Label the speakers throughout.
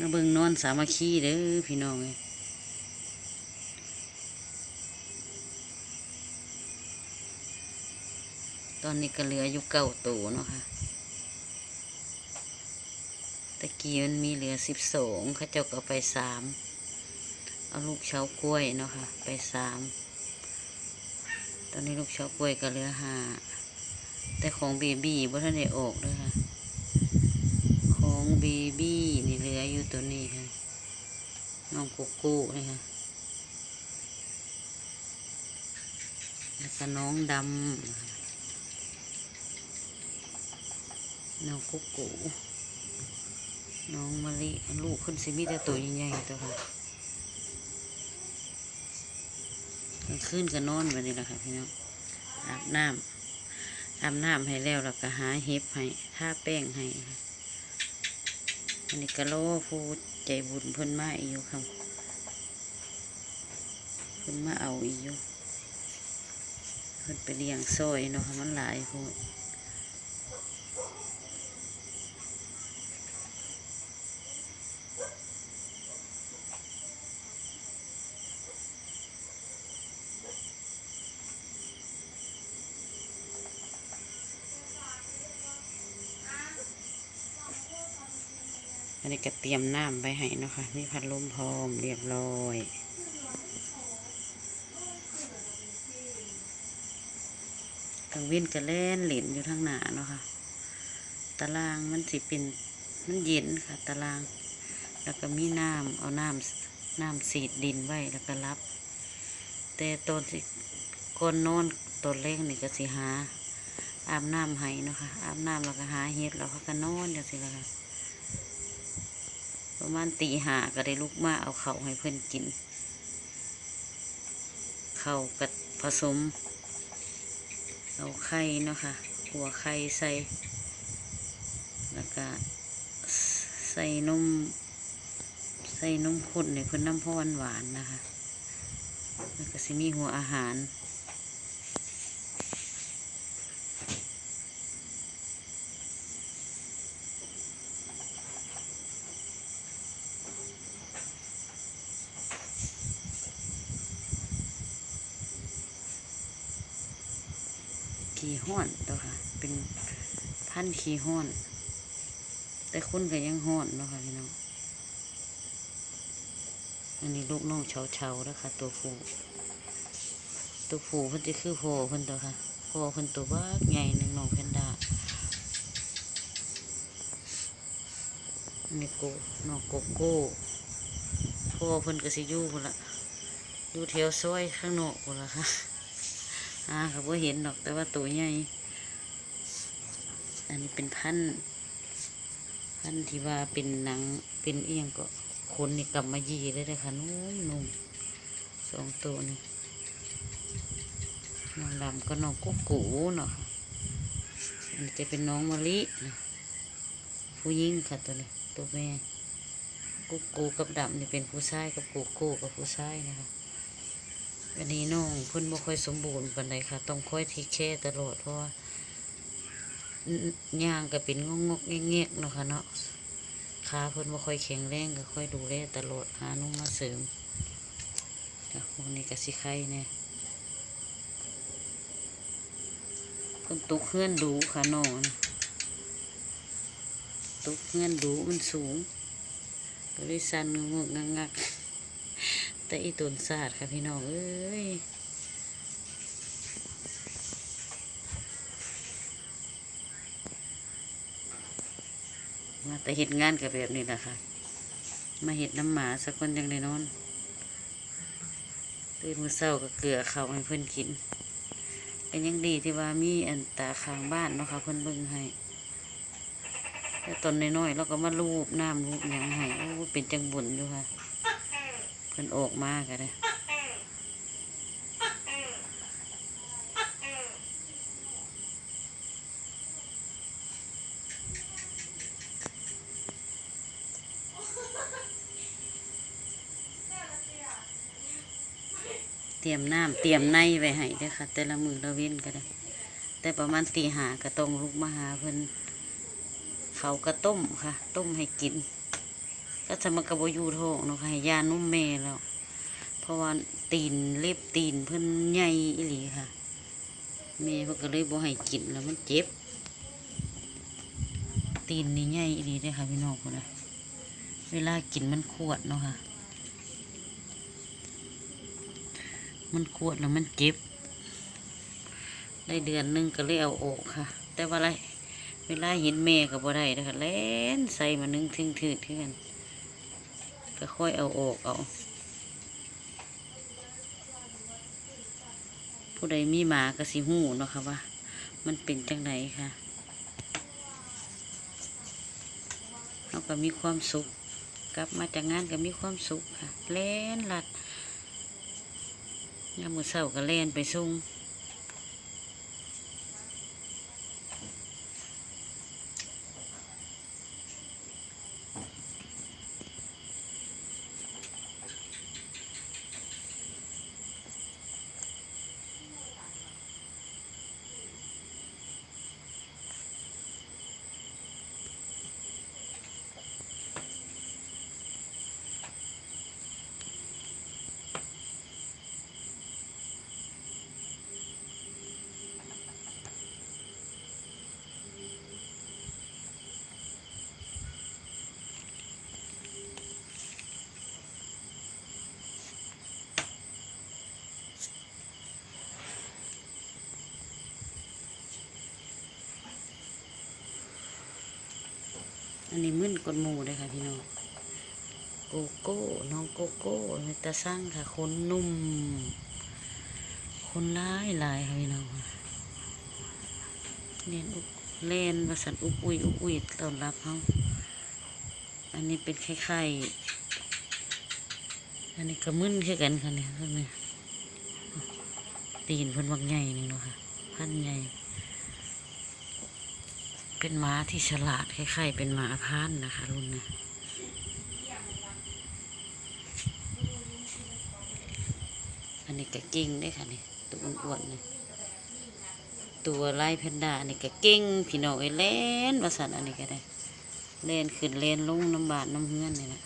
Speaker 1: เราเบ่งนอนสามัคคีเด้อพี่น้องเอ้ยตอนนี้ก็เหลืออยู่เก้าตัวเนาะค่ะตะกี้มันมีเหลือสิบสองเขาเจ้าก็ไปสามเอาลูกเฉากล้วยเนาะค่ะ ไปสามตอนนี้ลูกเฉากล้วยก็เหลือห้าแต่ของเบบี้บ่ทันได้ออกเลยค่ะ บบี้นี่เหลืออยู่ตัวนี้ค่ะ น้องกุ๊กกู้นี่ค่ะแล้วก็น้องดำน้องกุ๊กกูน้องมะลิลูกขึ้นสิมีแต่ตัวใหญ่ๆตัวค่ะกลางคืนก็นอนแบบนี้แหละค่ะพี่น้องอาบน้ำอาบน้ำให้แล้วแล้วก็หาเห็บให้ท่าแป้งให้ อันนี้กะโลผู้ใจบุญเพิ่นมาอีกอยู่ค่ะเพิ่นมาเอาอีกอยู่เพิ่นไปเลี้ยงซอยเนาะมันหลายโพด นนี้ก็เตรียมน้ำไปให้นะคะมีพัดลมพร้อมเรียบร้อยกลางเว้นก็เล่นเหลินอยู่ทางหน้าเนาะค่ะตารางมันสิเป็นมันเย็นค่ะ ตาราง แล้วก็มีน้ำเอาน้ำน้ำสีดดินไว้แล้วก็รับ แต่ตอนสิก่อนนอนตอนแรกนี่ก็สิหาอาบน้ำให้เนาะค่ะอาบน้ำแล้วก็หาเห็ดแล้วก็นอนอย่างสิละค่ะ ประมาณตีหาก็ได้ลุกมาเอาเขาให้เพื่อนกิน เขากับผสม เอาไข่เนาะค่ะ หัวไข่ใส่ แล้วก็ใส่นม ใส่นมข้นในเพื่อนน้ำพ่อหวานนะคะ แล้วก็สิมีหัวอาหาร ขี่ ห้อนตัวค่ะ เป็นพันธุ์ขี่ห้อน แต่คนก็ยังห้อนเนาะค่ะพี่น้องอันนี้ลูกน้องเฉาเฉาแล้วค่ะ ตัวผู้ตัวผู้เพิ่นจะคือพ่อเพิ่นตัวค่ะพ่อเพิ่นตัวบ้าใหญ่หนึ่งน้องแพนดาอันนี้โกน้องโกโก้พ่อเพิ่นก็สิอยู่พุ่นละอยู่แถวซอยข้างนอกพุ่นละค่ะ อ่าเขาบ่เห็นดอกแต่ว่าตัวใหญ่ อันนี้เป็นพันพันที่ว่าเป็นหนังเป็นเอียงก็คนนี่กำมายีเลยเลยค่ะนุ่มนุ่มสองตัวนี่น้องดำก็น้องกุ๊กกูเนาะอันนี้จะเป็นน้องมะลินะผู้หญิงค่ะตัวนี้ตัวแม่กุ๊กกูกับดำนี่เป็นผู้ชายกับกูกูกับผู้ชายนะคะ อันนี้น้องเพิ่นบ่ค่อยสมบูรณ์ปานใดค่ะ ต้องค่อยทีแค่ตลอดเพราะว่าย่างก็เป็นงงกๆแงกๆเนาะค่ะเนาะขาเพิ่นบ่ค่อยแข็งแรงก็ค่อยดูแลตลอดหานุ่มมาเสริมจ้ะพวกนี้ก็สิไข่แน่เพิ่นตุกเฮือนดูค่ะน้องตุกเฮือนดูมันสูงก็เลยสั่นงกงัก แต่อีตุนศาสตร์ค่ะพี่น้องเอ้ยมาแต่เห็ดงานกับแบบนี้แหละค่ะ มาเห็ดน้ำหมาสักคนยังได้นอนตื่นมือเศร้าก็เกลือเขาให้เพื่อนกินเป็นยังดีที่ว่ามีอันตาข้างบ้านเนาะค่ะเพื่อนเบิ่งให้แต่ตอนน้อยๆเราก็มาลูบน้ำลูบยังให้โอ้เป็นจังบุญอยู่ค่ะ พิ่นออกมาก็ได้เตรียมน้ำเตรียมในไว้ให้เด้อค่ะ แต่ละมือละเว้นก็ได้ แต่ประมาณตีหาก็ต้องลุกมาหาเพิ่นเขาวก็ต้มค่ะ ต้มให้กิน ก็จะมากระโบยู่ท้องเนาะค่ะยานุ่มแม่แล้ว เพราะว่าตีนเล็บตีนเพิ่นใหญ่อีหลีค่ะแม่เพิ่นก็เลยบ่ให้กินแล้วมันเจ็บ ตีนนี่ใหญ่อีหลีเลยค่ะพี่น้องคนนะเวลากินมันขวดเนาะค่ะ มันขวดแล้วมันเจ็บ ได้เดือนหนึงก็เลยเอาออกค่ะ แต่ว่าอะไรเวลาเห็นแม่ก็บ่ได้นะคะเล่นใส่มานึงถึงถืดที่กัน ก็ค่อยเอาออกเอา ผู้ใดมีหมาก็สิหูเนาะค่ะว่า มันเป็นจังไดค่ะเราก็มีความสุข กลับมาจากงานก็มีความสุขค่ะ เล่นหลัดยามมือเศร้าก็เล่นไปส่ง นนี้มึนกดหมูเลยค่ะพี่น้องโกโก้น้องโกโก้เมตาสั่งค่ะคนนุ่ม คนร้ายหลายค่ะพี่น้องเล่นอุเล่นประสันอุบอุยอุบอุยต้อนรับเขาอันนี้เป็นไข่ไข่อันนี้ก็มึนคือกันค่ะเนี่ยค่ะเนี่ยตีนเพิ่นบักใหญ่นี่เนาะค่ะพันใหญ่ เป็นม้าที่ฉลาดคล้ายๆเป็นม้าพานนะคะ รุ่นนี้อันนี้กะกิ้งได้ค่ะนี่ตัวอ้วนๆนี่ตัวไล่แพนด้าอันนี้กะกิ้งพี่น้องเอ้เล่นประสันอันนี้ก็ได้ เล่นขึ้นเล่นลงน้ำบาดน้ำเฮือนนี่แหละ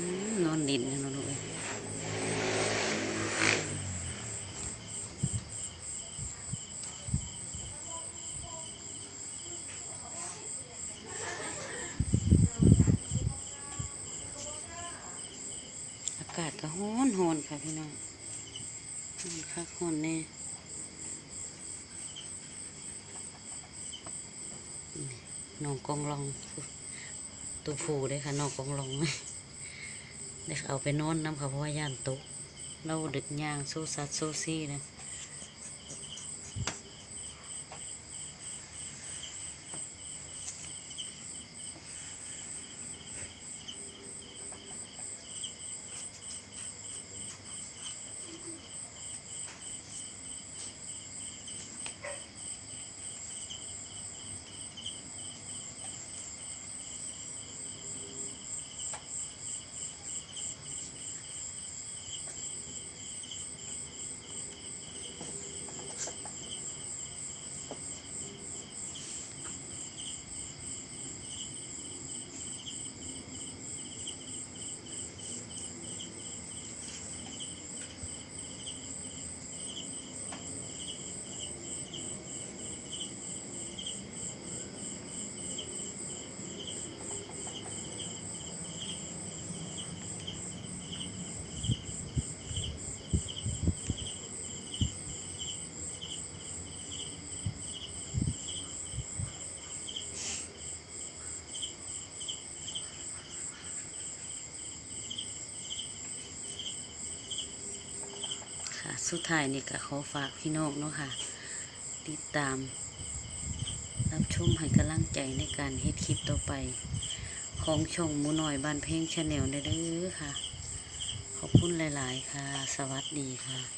Speaker 1: อืมนอนดินนะนอนลูกเอ้ยอากาศก็ฮ้อนฮอนๆค่ะพี่น้องฮ้อนคักฮ้อนแน่นี่ น้องกองลอง ตัวผูเด้ค่ะน้องกองลองเด็กเอาไปนอนน้ำค่ะเพราะว่าย่านตกเราดึกย่างโซซัดโซซี่นะค่ะ สุดท้ายนี่ก็ขอฝากพี่น้องเนาะค่ะ ติดตาม รับชมให้กำลังใจในการเฮ็ดคลิปต่อไป ของช่องมูหน่อยบ้านเพลงชาแนลเด้อค่ะ ขอบคุณหลาย ๆ ค่ะ สวัสดีค่ะ